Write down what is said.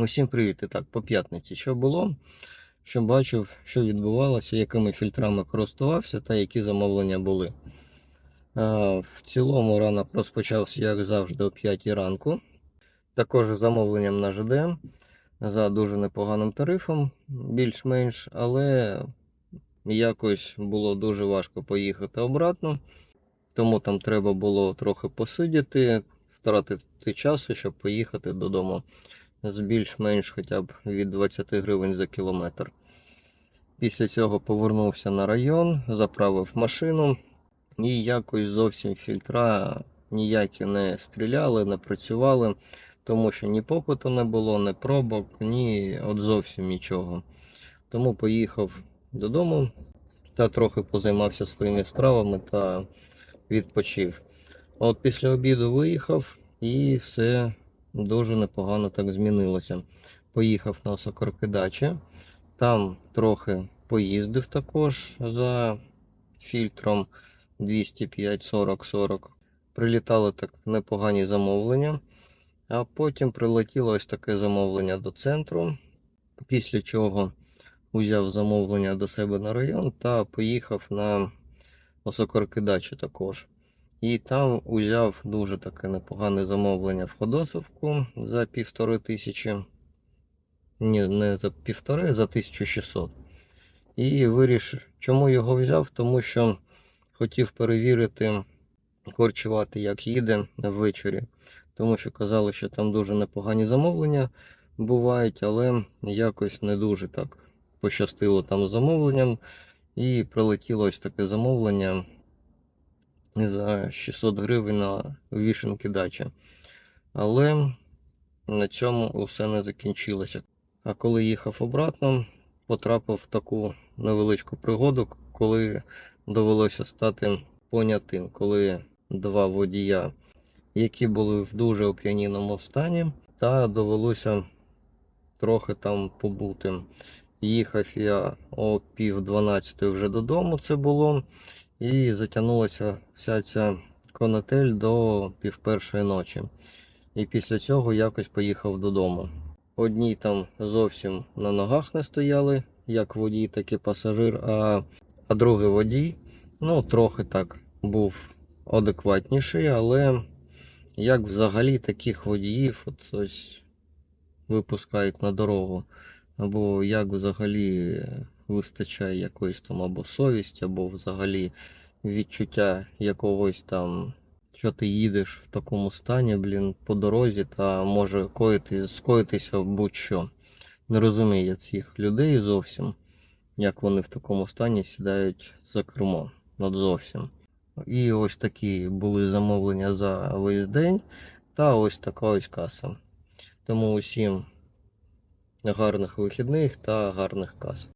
Усім привіт. І так, по п'ятниці. Що було? Що бачив, що відбувалося, якими фільтрами користувався та які замовлення були. В цілому ранок розпочався, як завжди, о 5 ранку. Також замовленням на ЖД за дуже непоганим тарифом, більш-менш, але якось було дуже важко поїхати обратно. Тому там треба було трохи посидіти, втратити часу, щоб поїхати додому з більш-менш хоча б від 20 гривень за кілометр. Після цього повернувся на район, заправив машину і якось зовсім фільтра ніякі не стріляли, не працювали, тому що ні попиту не було, ні пробок, ні от зовсім нічого. Тому поїхав додому та трохи позаймався своїми справами та відпочив. От після обіду виїхав і все дуже непогано так змінилося. Поїхав на Сокоркидачі, там трохи поїздив також за фільтром 205 40 40. Прилітали так непогані замовлення, а потім прилетіло ось таке замовлення до центру. Після чого узяв замовлення до себе на район та поїхав на Осокоркидачі також. І там узяв дуже таке непогане замовлення в Ходосовку за півтори тисячі. Ні, не за півтори, за 1600. І вирішив, чому його взяв? Тому що хотів перевірити, корчувати, як їде ввечері. Тому що казали, що там дуже непогані замовлення бувають, але якось не дуже так пощастило там замовленням. І прилетіло ось таке замовлення за 600 гривень на вішенки дачі. Але на цьому все не закінчилося. А коли їхав обратно, потрапив в таку невеличку пригоду, коли довелося стати понятим, коли два водія, які були в дуже оп'яніному стані, та довелося трохи там побути. Їхав я о пів 12 вже додому це було. І затягнулася вся ця конотель до пів першої ночі. І після цього якось поїхав додому. Одні там зовсім на ногах не стояли, як водій, так і пасажир, а, а другий водій, ну, трохи так був адекватніший, але як взагалі таких водіїв от ось випускають на дорогу, або як взагалі вистачає якоїсь там або совісті, або взагалі відчуття якогось там, що ти їдеш в такому стані, блін, по дорозі, та може коїти, скоїтися будь-що. Не розумію я цих людей зовсім, як вони в такому стані сідають за кермо. От зовсім. І ось такі були замовлення за весь день, та ось така ось каса. Тому усім гарних вихідних та гарних кас.